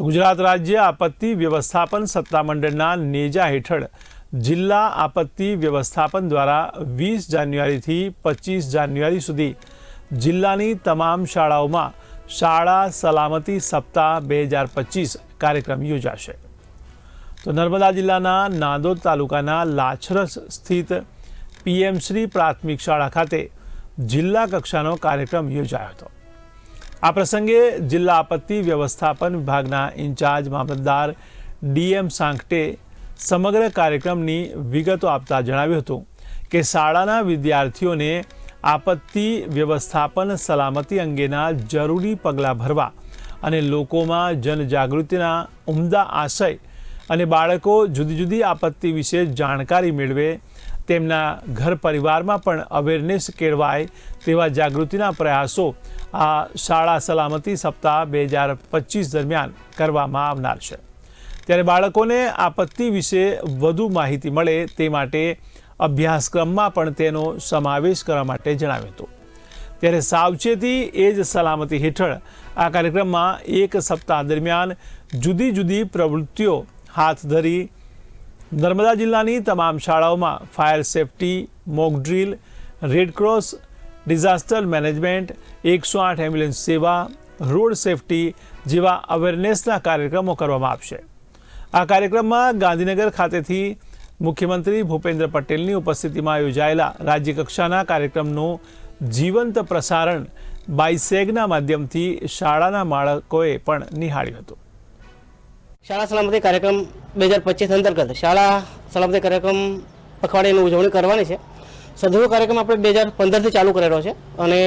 તો ગુજરાત રાજ્ય આપત્તિ વ્યવસ્થાપન સત્તામંડળના નેજા હેઠળ જિલ્લા આપત્તિ વ્યવસ્થાપન દ્વારા વીસ જાન્યુઆરીથી પચીસ જાન્યુઆરી સુધી જિલ્લાની તમામ શાળાઓમાં શાળા સલામતી સપ્તાહ બે હજાર પચીસ કાર્યક્રમ યોજાશે. તો નર્મદા જિલ્લાના નાંદોદ તાલુકાના લાછરસ સ્થિત પીએમશ્રી પ્રાથમિક શાળા ખાતે જિલ્લા કક્ષાનો કાર્યક્રમ યોજાયો હતો. આ પ્રસંગે જિલ્લા આપત્તિ વ્યવસ્થાપન વિભાગના ઇન્ચાર્જ મામલતદાર ડીએમ સાંકટે સમગ્ર કાર્યક્રમની વિગતો આપતા જણાવ્યું હતું કે શાળાના વિદ્યાર્થીઓને આપત્તિ વ્યવસ્થાપન સલામતી અંગેના જરૂરી પગલાં ભરવા અને લોકોમાં જનજાગૃતિના ઉમદા આશય અને બાળકો જુદી જુદી આપત્તિ વિશે જાણકારી મેળવે તેમના ઘર પરિવારમાં પણ અવેરનેસ કેળવાય તેવા જાગૃતિના પ્રયાસો આ શાળા સલામતી સપ્તાહ બે હજાર પચીસ દરમિયાન કરવામાં આવનાર છે. ત્યારે બાળકોને આપત્તિ વિશે વધુ માહિતી મળે તે માટે અભ્યાસક્રમમાં પણ તેનો સમાવેશ કરવા માટે જણાવ્યું હતું. ત્યારે સાવચેતી એ જ સલામતી હેઠળ આ કાર્યક્રમમાં એક સપ્તાહ દરમિયાન જુદી જુદી પ્રવૃત્તિઓ હાથ ધરી નર્મદા જિલ્લાની તમામ શાળાઓમાં fire safety, mock drill red cross disaster management, એકસો આઠ એમ્બ્યુલન્સ સેવા, રોડ સેફટી જેવા અવેરનેસના કાર્યક્રમો કરવામાં આવશે. આ કાર્યક્રમમાં ગાંધીનગર ખાતેથી મુખ્યમંત્રી ભૂપેન્દ્ર પટેલની ઉપસ્થિતિમાં યોજાયેલા રાજ્યકક્ષાના કાર્યક્રમનું જીવંત પ્રસારણ બાયસેગના માધ્યમથી શાળાના બાળકોએ પણ નિહાળ્યું હતું. શાળા સલામતી કાર્યક્રમ બે હજાર પચીસ અંતર્ગત શાળા સલામતી કાર્યક્રમ પખવાડિયાની ઉજવણી કરવાની છે. સદગુરુ કાર્યક્રમ આપણે બે હજાર પંદરથી ચાલુ કરેલો છે અને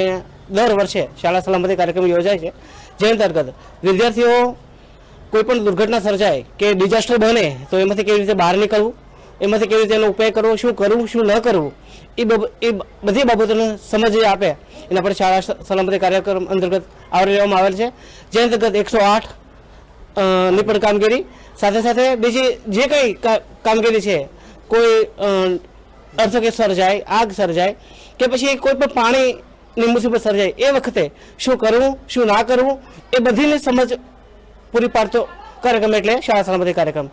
દર વર્ષે શાળા સલામતી કાર્યક્રમ યોજાય છે. જે અંતર્ગત વિદ્યાર્થીઓ કોઈપણ દુર્ઘટના સર્જાય કે ડિઝાસ્ટર બને તો એમાંથી કેવી રીતે બહાર નીકળવું, એમાંથી કેવી રીતે એનો ઉપાય કરવો, શું કરવું, શું ન કરવું, એ એ બધી બાબતોને સમજ આપે એના પર શાળા સલામતી કાર્યક્રમ અંતર્ગત આવરી લેવામાં આવેલ છે. જે અંતર્ગત એકસો આઠ ની પણ કામગીરી. સાથે સાથે બીજી જે કંઈ કામગીરી છે, કોઈ અર્થકે સર્જાય, આગ સર્જાય, કે પછી કોઈ પણ પાણીની મુસીબત સર્જાય, એ વખતે શું કરવું, શું ના કરવું, એ બધીની સમજ પૂરી પાડતો કાર્યક્રમ એટલે શાળા સલામતી કાર્યક્રમ.